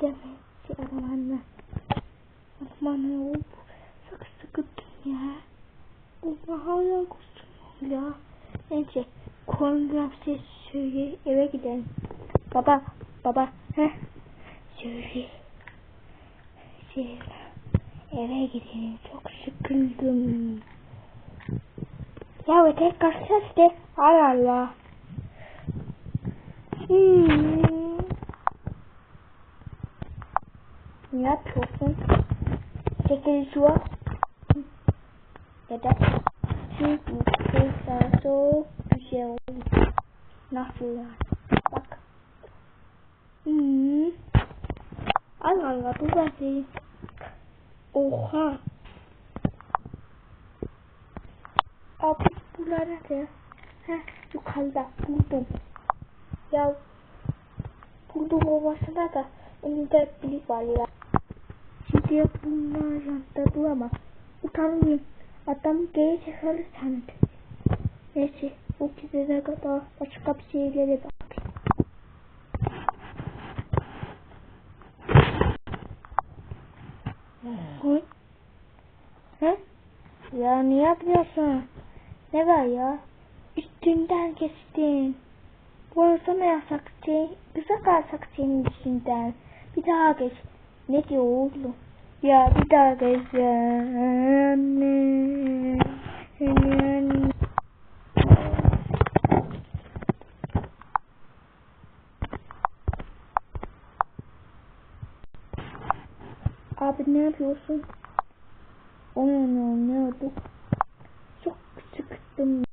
demesi aramanla. Aman ne oldu? Sıkı sıkı ya. Allah hala kustum ya. Neyse. Konudan ses söyle eve gidelim. Baba, baba, heh. Söyle. Söyle. Eve gidelim. Çok sıkıldım. Ya tekrar ses de. Allah Allah. Hmm. Ne yapıyorsun? Çekil şu an. Da çünkü kıysa çok güzel oldu. Nasıl yani? Bak. Hmm. Allah Allah bu da değil. Oha. Abi bunlar nerede? Heh yukarıda buldum. Ya buldum olmasına da önünde bilik var ya. Şimdi bunlar yanında duramaz. Utanmayayım. Adam geri çıkarır sandı. Neyse bu gidene kadar başka bir şeylere bak. Hı? Ya ne yapıyorsun? Ne var ya? Üstünden geçtin. Burası mı yasak şey? Güzel kalsak senin üstünden. Bir daha geç. Ne diyor oğlum? Ya bir daha. Anne. Abi ne yapıyorsun? Oyun oldu? Çok sıkıştım.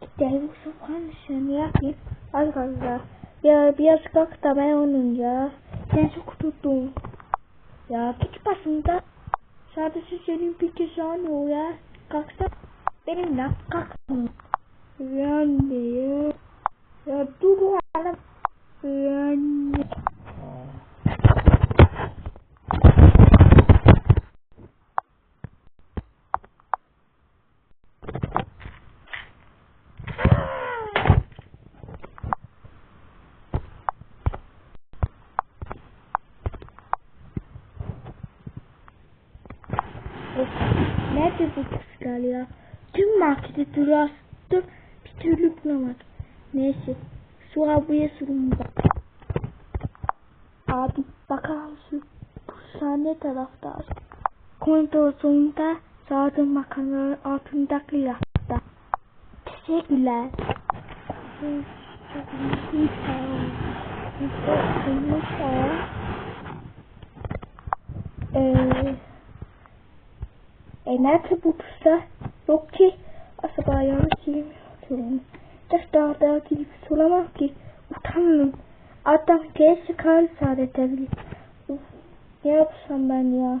Gidelim sokar mısın? Ne yapayım? Kaldı. Ya biraz kalk da ben onun ya. Ben çok tuttum. Ya git başımda. Sadece senin bir cezan o ya. Kalksa benimle kalkma. Ya anne ya. Ya dur hala. Ya Bu kuşlar ya? Tüm marketi dolaştım bir türlü bulamadım. Neyse şu abiye sorun bak. Abi bakar mısın? Kuşlar ne tarafta? Koridor sonunda sağdım makanların altındaki rafta. Teşekkürler. Eee e nerede bu kuşlar? Yok ki. Acaba yanlış şey mi? Ders daha daha gidip soramam ki. Utanmıyorum. Adam geç çıkar sadece bile. Ne yapsam ben ya?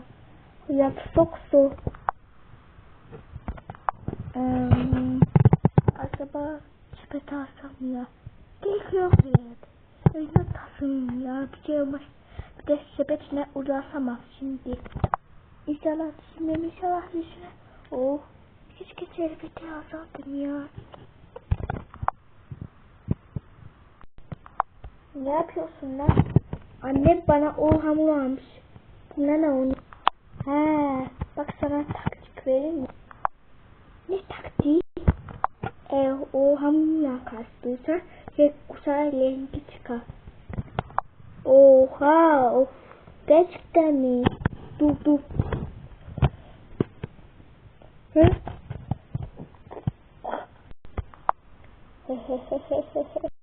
Ya çok zor. Ee, acaba sepet alsam ya? Gerek yok evet. Öyle tasım ya. Bir şey olmaz. Bir de sepetle uğraşamaz şimdi. İnşallah düşünmem inşallah düşünmem. Oh. Keşke şerbeti alsaydım ya. Ne yapıyorsun lan? Annem bana o hamur almış. Buna ne onu? He, bak sana taktik vereyim mi? Ne taktiği? E, o hamurla kastıysa ve kusar rengi çıkar. Oha, of. Gerçekten mi? Dur dur.